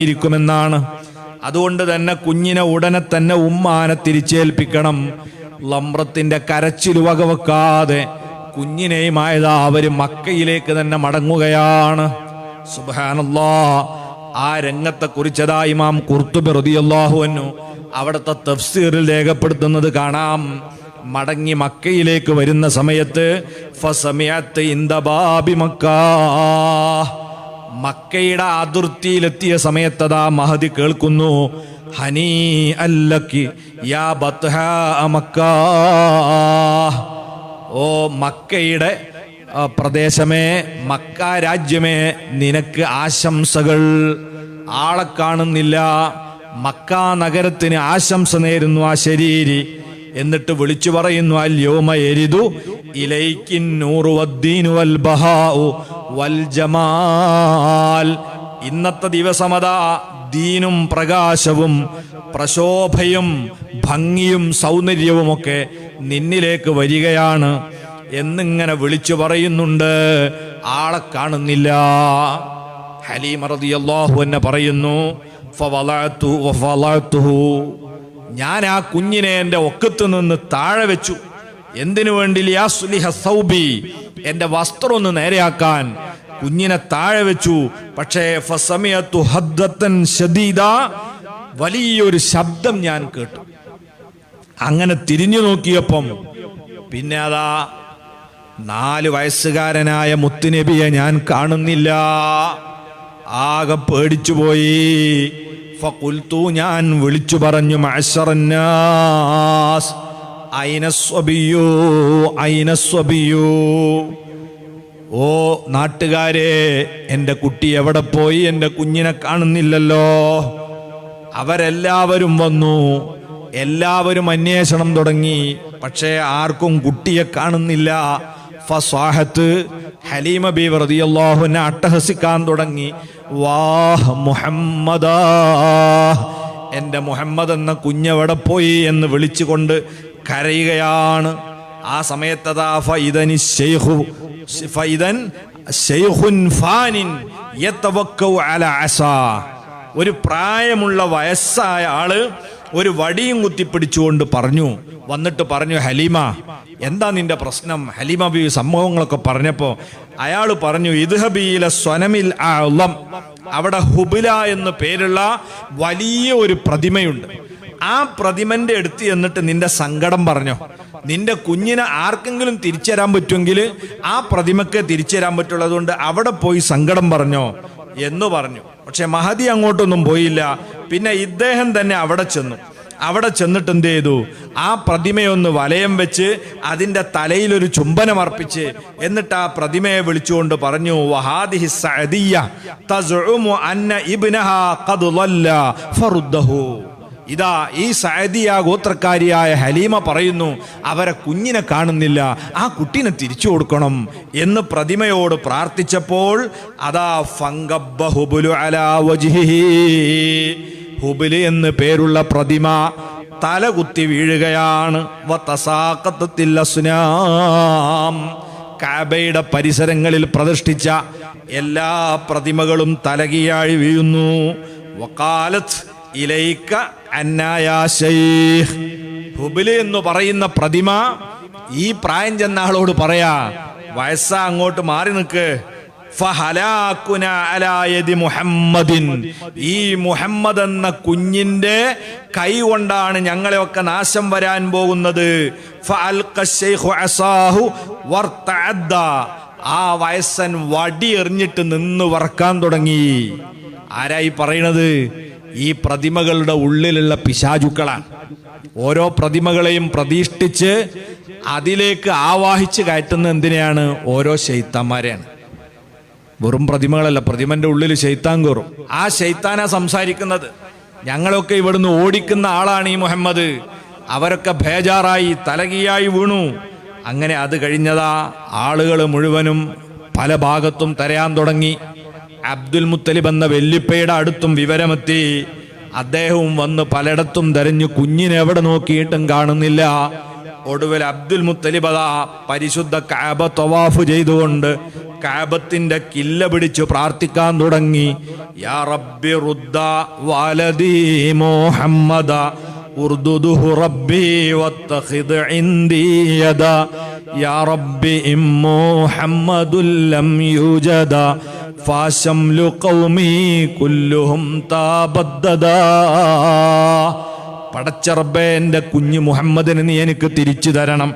ഇരിക്കുമെന്നാണ്. അതുകൊണ്ട് തന്നെ കുഞ്ഞിനെ ഉടനെ തന്നെ ഉമ്മാനെ തിരിച്ചേൽപ്പിക്കണം. ലംബ്രത്തിന്റെ കരച്ചിൽ വകവെക്കാതെ കുഞ്ഞിനെയുമായതാ അവർ മക്കയിലേക്ക് തന്നെ മടങ്ങുകയാണ്. സുബാനല്ലാ ആ രംഗത്തെ കുറിച്ചതാ ഇമാം കുർത്തുബി റതിയല്ലാഹുവന്നു അവിടുത്തെ തഫ്സീറിൽ രേഖപ്പെടുത്തുന്നത് കാണാം. മടങ്ങി മക്കയിലേക്ക് വരുന്ന സമയത്ത് ഫസമിയത്ത് ഇന്ദബാബി മക്കാ. മക്കയുടെ അതിർത്തിയിലെത്തിയ സമയത്തതാ മഹതി കേൾക്കുന്നു ഹനീ അല്ലക്കി യാ ബത്ഹ മക്ക. ഓ മക്കയുടെ പ്രദേശമേ മക്ക രാജ്യമേ നിനക്ക് ആശംസകൾ. ആളെ കാണുന്നില്ല. മക്ക നഗരത്തിന് ആശംസ നേരുന്നു ആ ശരീരി. എന്നിട്ട് വിളിച്ചു പറയുന്നു അല്യോമ എരിതു ഇലൈക്കിൻ നൂറു വദ്ദീനു വൽ ബഹാഉ. വൽ ജമാൽ. ഇന്നത്തെ ദിവസമതാ ദീനും പ്രകാശവും പ്രശോഭയും ഭംഗിയും സൗന്ദര്യവും ഒക്കെ നിന്നിലേക്ക് വരികയാണ് എന്നിങ്ങനെ വിളിച്ചു പറയുന്നുണ്ട്. ആളെ കാണുന്നില്ല. ഹലീം റളിയല്ലാഹു എന്നെ പറയുന്നു ഞാൻ ആ കുഞ്ഞിനെ എന്റെ ഒക്കത്ത് നിന്ന് താഴെ വെച്ചു. എന്തിനു വേണ്ടി എന്റെ വസ്ത്രം ഒന്ന് നേരെയാക്കാൻ. കുഞ്ഞിനെ താഴെ വെച്ചു. പക്ഷേ ഷദീദ വലിയൊരു ശബ്ദം ഞാൻ കേട്ടു. അങ്ങനെ തിരിഞ്ഞു നോക്കിയപ്പം പിന്നെ അതാ നാല് വയസ്സുകാരനായ മുത്തുനബിയെ ഞാൻ കാണുന്നില്ല. ആകെ പേടിച്ചുപോയി. ഫഖുൽത്തു ഞാൻ വിളിച്ചു പറഞ്ഞു മഅശറന്നാസ്. ഐനസ്വബിയോ ഐനസ്വബിയോ ഓ നാട്ടുകാരെ എന്റെ കുട്ടി എവിടെ പോയി? എന്റെ കുഞ്ഞിനെ കാണുന്നില്ലല്ലോ. അവരെല്ലാവരും വന്നു. എല്ലാവരും അന്വേഷണം തുടങ്ങി. പക്ഷേ ആർക്കും കുട്ടിയെ കാണുന്നില്ല. ഫസ്വാഹത്ത് ഹലീമ ബി റളിയല്ലാഹുവിനെ അട്ടഹസിക്കാൻ തുടങ്ങി. വാഹ് മുഹമ്മദാ. എന്റെ മുഹമ്മദ് എന്ന കുഞ്ഞെവിടെ പോയി എന്ന് വിളിച്ചുകൊണ്ട് കരയുകയാണ്. ആ സമയത്തതാ ഫൈദനി ശൈഖു ഫൈദൻ ശൈഖുൻ ഫാനിൻ അല അസ. ഒരു പ്രായമുള്ള വയസ്സായ ആൾ ഒരു വടിയും കുത്തിപ്പിടിച്ചുകൊണ്ട് പറഞ്ഞു വന്നിട്ട് പറഞ്ഞു ഹലീമ എന്താ നിന്റെ പ്രശ്നം? ഹലീമ ബി സംഭവങ്ങളൊക്കെ പറഞ്ഞപ്പോ അയാൾ പറഞ്ഞു ഇദ്ഹബിയിലെ സ്വനമിൽ അളം അവിടെ ഹുബില എന്ന് പേരുള്ള വലിയ ഒരു പ്രതിമയുണ്ട്. ആ പ്രതിമന്റെ അടുത്ത് എന്നിട്ട് നിന്റെ സങ്കടം പറഞ്ഞോ. നിന്റെ കുഞ്ഞിനെ ആർക്കെങ്കിലും തിരിച്ചു തരാൻ പറ്റുമെങ്കിൽ ആ പ്രതിമക്ക് തിരിച്ചു തരാൻ പറ്റുള്ളൂ അതുകൊണ്ട് അവിടെ പോയി സങ്കടം പറഞ്ഞോ എന്ന് പറഞ്ഞു. പക്ഷെ മഹതി അങ്ങോട്ടൊന്നും പോയില്ല. പിന്നെ ഇദ്ദേഹം തന്നെ അവിടെ ചെന്നു. അവിടെ ചെന്നിട്ട് എന്ത് ചെയ്തു? ആ പ്രതിമയൊന്ന് വലയം വെച്ച് അതിന്റെ തലയിൽ ഒരു ചുംബനം അർപ്പിച്ച് എന്നിട്ട് ആ പ്രതിമയെ വിളിച്ചുകൊണ്ട് പറഞ്ഞു വഹാദിഹി സഅദിയ അന്ന ഇബ്നഹാ ഖദ് ഫറുദ്ദഹു. ഇതാ ഈ സഅദിയ ഗോത്രക്കാരിയായ ഹലീമ പറയുന്നു അവരെ കുഞ്ഞിനെ കാണുന്നില്ല ആ കുട്ടീനെ തിരിച്ചു കൊടുക്കണം എന്ന് പ്രതിമയോട് പ്രാർത്ഥിച്ചപ്പോൾ അതാ ഫങ്കബ്ബ ഹുബുലു എന്ന് പേരുള്ള പ്രതിമ തലകുത്തി വീഴുകയാണ്. കാബയുടെ പരിസരങ്ങളിൽ പ്രതിഷ്ഠിച്ച എല്ലാ പ്രതിമകളും തലകിയായി വീഴുന്നു. വക്കാലത്ത് ഇലൈക്ക ഹുബിൽ എന്ന് പറയുന്ന പ്രതിമ ഈ പ്രായം ചെന്ന ആളോട് പറയാ വയസ്സ അങ്ങോട്ട് മാറി നിൽക്ക്. മുഹമ്മദിൻ. ഈ മുഹമ്മദ് എന്ന കുഞ്ഞിന്റെ കൈ കൊണ്ടാണ് ഞങ്ങളെയൊക്കെ നാശം വരാൻ പോകുന്നത്. ആ വയസ്സൻ വടി എറിഞ്ഞിട്ട് നിന്ന് വറക്കാൻ തുടങ്ങി. ആരായി പറയണത്? ഈ പ്രതിമകളുടെ ഉള്ളിലുള്ള പിശാചുക്കളാണ്. ഓരോ പ്രതിമകളെയും പ്രതിഷ്ഠിച്ച് അതിലേക്ക് ആവാഹിച്ച് കയറ്റുന്ന എന്തിനെയാണ്? ഓരോ ശൈത്താന്മാരെയാണ്. വെറും പ്രതിമകളല്ല പ്രതിമന്റെ ഉള്ളിൽ ശൈത്താൻ കയറും ആ ശൈത്താനാ സംസാരിക്കുന്നത്. ഞങ്ങളൊക്കെ ഇവിടുന്ന് ഓടിക്കുന്ന ആളാണ് ഈ മുഹമ്മദ്. അവരൊക്കെ ഭേജാറായി തലകിയായി വീണു. അങ്ങനെ അത് കഴിഞ്ഞതാ ആളുകൾ മുഴുവനും പല ഭാഗത്തും തരയാൻ തുടങ്ങി. അബ്ദുൽ മുത്തലിബ് എന്ന വെല്ലിപ്പയുടെ അടുത്തും വിവരമെത്തി അദ്ദേഹവും വന്ന് പലയിടത്തും തെരഞ്ഞു കുഞ്ഞിനെ എവിടെ നോക്കിയിട്ടും കാണുന്നില്ല ഒടുവിൽ അബ്ദുൽ മുത്തലിബ് അതാ പരിശുദ്ധ കാബ തവാഫ് ചെയ്തുകൊണ്ട് കാബത്തിന്റെ കില്ല പിടിച്ച് പ്രാർത്ഥിക്കാൻ തുടങ്ങി യാ റബ്ബി റുദ്ദ വാലദീ മുഹമ്മദ اردده ربي واتخذ عندي يدا يا ربي إن محمد لم يوجد ഫാശംലു കൗമീ കുല്ലുഹും താബദ്ധദാ പടച്ചറബേ എന്റെ കുഞ്ഞു മുഹമ്മദിന് നീ എനിക്ക് തിരിച്ചു തരണം.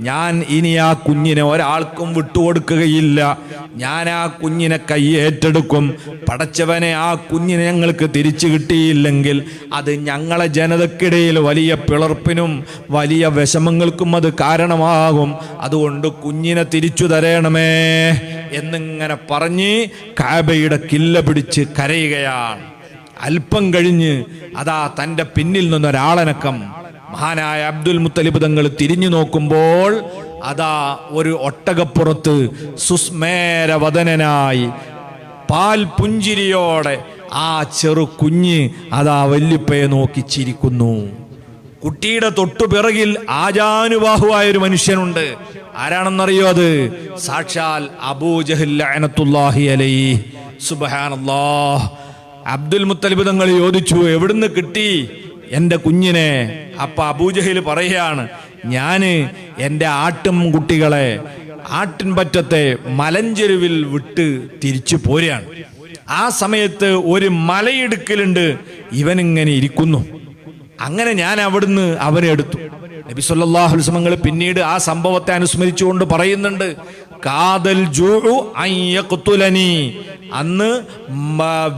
ഞാൻ ഇനി ആ കുഞ്ഞിനെ ഒരാൾക്കും വിട്ടുകൊടുക്കുകയില്ല. ഞാൻ ആ കുഞ്ഞിനെ കൈയേറ്റെടുക്കും പടച്ചവനെ ആ കുഞ്ഞിനെ ഞങ്ങൾക്ക് തിരിച്ചു കിട്ടിയില്ലെങ്കിൽ അത് ഞങ്ങളെ ജനതക്കിടയിൽ വലിയ പിളർപ്പിനും വലിയ വിഷമങ്ങൾക്കും അത് കാരണമാകും. അതുകൊണ്ട് കുഞ്ഞിനെ തിരിച്ചു തരണമേ എന്നിങ്ങനെ പറഞ്ഞ് കാബയുടെ കില്ല പിടിച്ച് കരയുകയാണ്. അല്പം കഴിഞ്ഞ് അതാ തന്റെ പിന്നിൽ നിന്നൊരാളനക്കം മഹാനായ അബ്ദുൽ മുത്തലിബ് തങ്ങൾ തിരിഞ്ഞു നോക്കുമ്പോൾ അതാ ഒരു ഒട്ടകപ്പുറത്ത് സുസ്മേരവദനായി പാൽ പുഞ്ചിരിയോടെ ആ ചെറു കുഞ്ഞ് അതാ വല്യപ്പയെ നോക്കി ചിരിക്കുന്നു. കുട്ടിയുടെ തൊട്ടു പിറകിൽ ആജാനുബാഹുവായ ഒരു മനുഷ്യനുണ്ട്. ആരാണെന്നറിയോ അത്? സാക്ഷാൽ അബൂജഹുല്ലാഹി അലൈ സുബ്ഹാനല്ലാഹ്. അബ്ദുൽ മുത്തലിബ് തങ്ങൾ ചോദിച്ചു എവിടുന്ന് കിട്ടി? എന്റെ കുഞ്ഞിനെ അപ്പൊ അബൂജഹിൽ പറയുകയാണ് ഞാൻ എന്റെ ആട്ടും കുട്ടികളെ ആട്ടിൻപറ്റത്തെ മലഞ്ചെരുവിൽ വിട്ട് തിരിച്ചു പോരുകയാണ്. ആ സമയത്ത് ഒരു മലയിടുക്കലുണ്ട് ഇവനിങ്ങനെ ഇരിക്കുന്നു. അങ്ങനെ ഞാൻ അവിടുന്ന് അവനെ എടുത്തു. നബി വസല്ലം പിന്നീട് ആ സംഭവത്തെ അനുസ്മരിച്ചുകൊണ്ട് പറയുന്നുണ്ട് കാതൽ യഖ്തുലനി. അന്ന്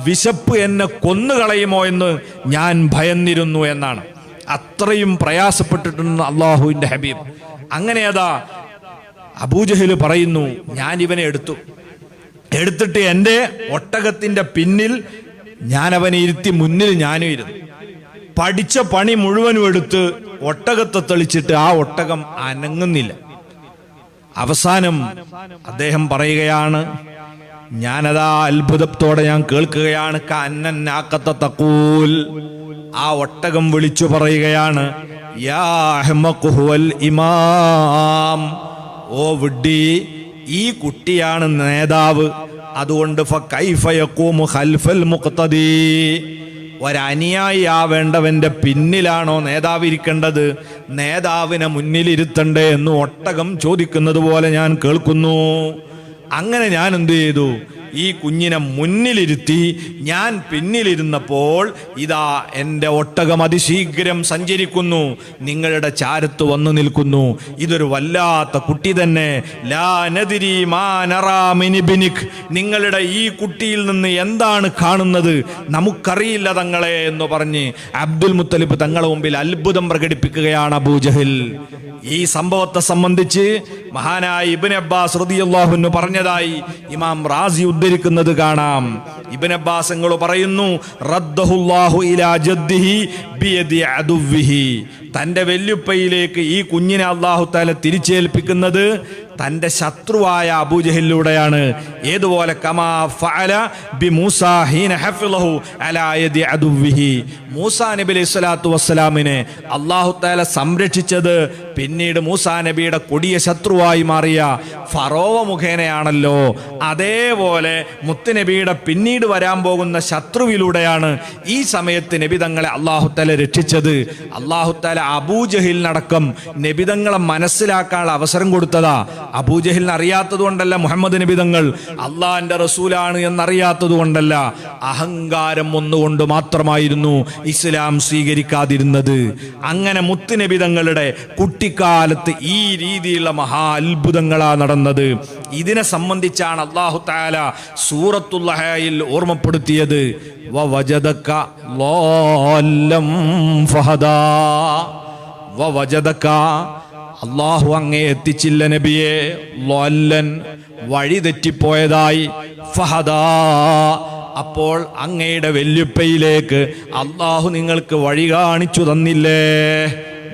വിശപ്പ് എന്നെ കൊന്നുകളയുമോ എന്ന് ഞാൻ ഭയന്നിരുന്നു എന്നാണ്. അത്രയും പ്രയാസപ്പെട്ടിട്ടുണ്ട് അള്ളാഹുവിന്റെ ഹബീബ്. അങ്ങനെ അതാ അബൂജഹിൽ പറയുന്നു ഞാൻ ഇവനെ എടുത്തു. എടുത്തിട്ട് എന്റെ ഒട്ടകത്തിന്റെ പിന്നിൽ ഞാൻ അവനെ ഇരുത്തി മുന്നിൽ ഞാനും ഇരുന്നു. പഠിച്ച പണി മുഴുവനും എടുത്ത് ഒട്ടകത്തെ തെളിച്ചിട്ട് ആ ഒട്ടകം അനങ്ങുന്നില്ല. അവസാനം അദ്ദേഹം പറയുകയാണ് ഞാനതാ അത്ഭുതത്തോടെ ഞാൻ കേൾക്കുകയാണ്. കന്നൻ നാക്കത്ത തക്കൂൽ ആ ഒട്ടകം വിളിച്ചു പറയുകയാണ് ഇമാം. ഓ വിഡ്ഡി ഈ കുട്ടിയാണ് നേതാവ്. അതുകൊണ്ട് ഫ കൈഫ യഖൂമു ഖൽഫൽ മുഖ്തദീ. ഒരനുയായി ആവേണ്ടവന്റെ പിന്നിലാണോ നേതാവ് ഇരിക്കേണ്ടത് നേതാവിനെ മുന്നിലിരുത്തണ്ടേ എന്ന് ഒട്ടകം ചോദിക്കുന്നത് പോലെ ഞാൻ കേൾക്കുന്നു. അങ്ങനെ ഞാൻ എന്തു ചെയ്തു? ഈ കുഞ്ഞിനെ മുന്നിലിരുത്തി ഞാൻ പിന്നിലിരുന്നപ്പോൾ ഇതാ എന്റെ ഒട്ടകം അതിശീഘ്രം സഞ്ചരിക്കുന്നു. നിങ്ങളുടെ ചാരത്ത് വന്നു നിൽക്കുന്നു. ഇതൊരു വല്ലാത്ത കുട്ടി തന്നെ. നിങ്ങളുടെ ഈ കുട്ടിയിൽ നിന്ന് എന്താണ് കാണുന്നത്? നമുക്കറിയില്ല തങ്ങളെ എന്ന് പറഞ്ഞ് അബ്ദുൽ മുത്തലിബ് തങ്ങളെ മുമ്പിൽ അത്ഭുതം പ്രകടിപ്പിക്കുകയാണ് അബൂജഹിൽ. ഈ സംഭവത്തെ സംബന്ധിച്ച് മഹാനായ ഇബിൻ അബ്ബാസ് റളിയല്ലാഹു പറഞ്ഞതായി ഇമാം റാസി ഉദ്ധരിക്കുന്നത് കാണാം. ഇബിൻ അബ്ബാസ് നിങ്ങൾ പറയുന്നു റദ്ദഹുല്ലാഹു ഇലാ ജദ്ദിഹി അദുവിഹി വെല്ലുപ്പയിലേക്ക് ഈ കുഞ്ഞിനെ അള്ളാഹു താല തിരിച്ചേൽപ്പിക്കുന്നത് തന്റെ ശത്രുവായ അബൂജഹിലൂടെയാണ് ഏതുപോലെ കമാ ഫഅല ബി നബി സംരക്ഷിച്ചത് പിന്നീട് മൂസാ നബിയുടെ കൊടിയ ശത്രുവായി മാറിയ ഫറോവ മുഖേനയാണല്ലോ. അതേപോലെ മുത്തുനബിയുടെ പിന്നീട് വരാൻ പോകുന്ന ശത്രുവിലൂടെയാണ് ഈ സമയത്ത് നബിതങ്ങളെ അള്ളാഹുത്തല രക്ഷിച്ചത്. അള്ളാഹുത്തല അബൂജഹിലിനടക്കം നബിതങ്ങളെ മനസ്സിലാക്കാനുള്ള അവസരം കൊടുത്തതാ. അബൂജഹിലിന് അറിയാത്തത് കൊണ്ടല്ല മുഹമ്മദ് നബി തങ്ങൾ അള്ളാഹിന്റെ റസൂലാണ് എന്നറിയാത്തത് കൊണ്ടല്ല അഹങ്കാരം ഒന്നുകൊണ്ട് മാത്രമായിരുന്നു ഇസ്ലാം സ്വീകരിക്കാതിരുന്നത്. അങ്ങനെ മുത്തുനബി തങ്ങളുടെ കുട്ടിക്കാലത്ത് ഈ രീതിയിലുള്ള മഹാ അത്ഭുതങ്ങളാ നടന്നത്. ഇതിനെ സംബന്ധിച്ചാണ് അള്ളാഹു താല സൂറത്തുല്ലഹയിൽ ഓർമ്മപ്പെടുത്തിയത്. വവജദക അള്ളാഹു അങ്ങേ എത്തിച്ചില്ല നബിയെ. ലോല്ലൻ വഴി തെറ്റിപ്പോയതായി. ഫഹദാ. അപ്പോൾ അങ്ങയുടെ വെല്ലുപ്പയിലേക്ക് അള്ളാഹു നിങ്ങൾക്ക് വഴി കാണിച്ചു തന്നില്ലേ?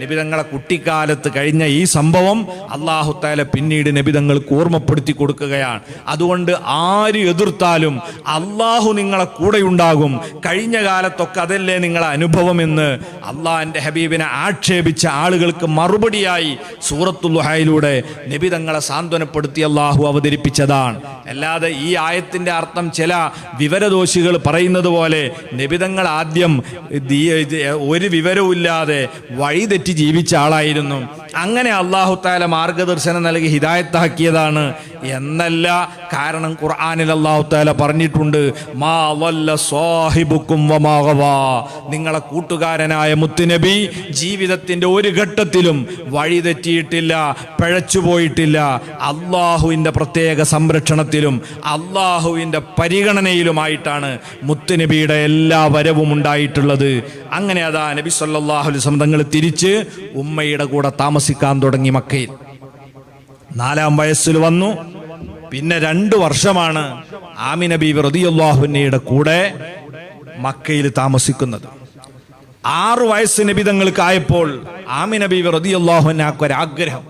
നബിതങ്ങളെ കുട്ടിക്കാലത്ത് കഴിഞ്ഞ ഈ സംഭവം അള്ളാഹു താല പിന്നീട് നിബിതങ്ങൾക്ക് ഓർമ്മപ്പെടുത്തി കൊടുക്കുകയാണ്. അതുകൊണ്ട് ആര് എതിർത്താലും അള്ളാഹു നിങ്ങളെ കൂടെയുണ്ടാകും. കഴിഞ്ഞ കാലത്തൊക്കെ അതല്ലേ നിങ്ങളെ അനുഭവമെന്ന് അള്ളാഹിന്റെ ഹബീബിനെ ആക്ഷേപിച്ച ആളുകൾക്ക് മറുപടിയായി സൂറത്തുല്ലുഹായിലൂടെ നിബിതങ്ങളെ സാന്ത്വനപ്പെടുത്തി അള്ളാഹു അവതരിപ്പിച്ചതാണ്. അല്ലാതെ ഈ ആയത്തിന്റെ അർത്ഥം ചില വിവരദോഷികൾ പറയുന്നത് പോലെ നിബിതങ്ങൾ ആദ്യം ഒരു വിവരവുമില്ലാതെ വഴിതെറ്റി ജീവിച്ച ആളായിരുന്നു. അങ്ങനെ അള്ളാഹു താല മാർഗദർശനം നൽകി ഹിദായത്താക്കിയതാണ് എന്നല്ല കാരണം ഖുർആാനിൽ അള്ളാഹു താല പറഞ്ഞിട്ടുണ്ട് മാ വല്ല സ്വാഹിബുക്കും നിങ്ങളെ കൂട്ടുകാരനായ മുത്തുനബി ജീവിതത്തിന്റെ ഒരു ഘട്ടത്തിലും വഴിതെറ്റിയിട്ടില്ല പിഴച്ചുപോയിട്ടില്ല അള്ളാഹുവിന്റെ പ്രത്യേക സംരക്ഷണത്തിലും അള്ളാഹുവിന്റെ പരിഗണനയിലുമായിട്ടാണ് മുത്തുനബിയുടെ എല്ലാ വരവും ഉണ്ടായിട്ടുള്ളത്. അങ്ങനെ അതാ നബി സല്ലാഹുലി അലൈഹി വസല്ലം തങ്ങൾ തിരിച്ച് ഉമ്മയുടെ കൂടെ താമസിക്കാൻ തുടങ്ങി മക്കയിൽ. നാലാം വയസ്സിൽ വന്നു. പിന്നെ രണ്ടു വർഷമാണ് ആമിന ബീവി റതിയുള്ളാഹുന്നയുടെ കൂടെ മക്കയിൽ താമസിക്കുന്നത്. ആറു വയസ്സ് നബിതങ്ങൾക്കായപ്പോൾ ആമിന ബീവി റതിയുള്ളാഹുനാക്കൊരാഗ്രഹം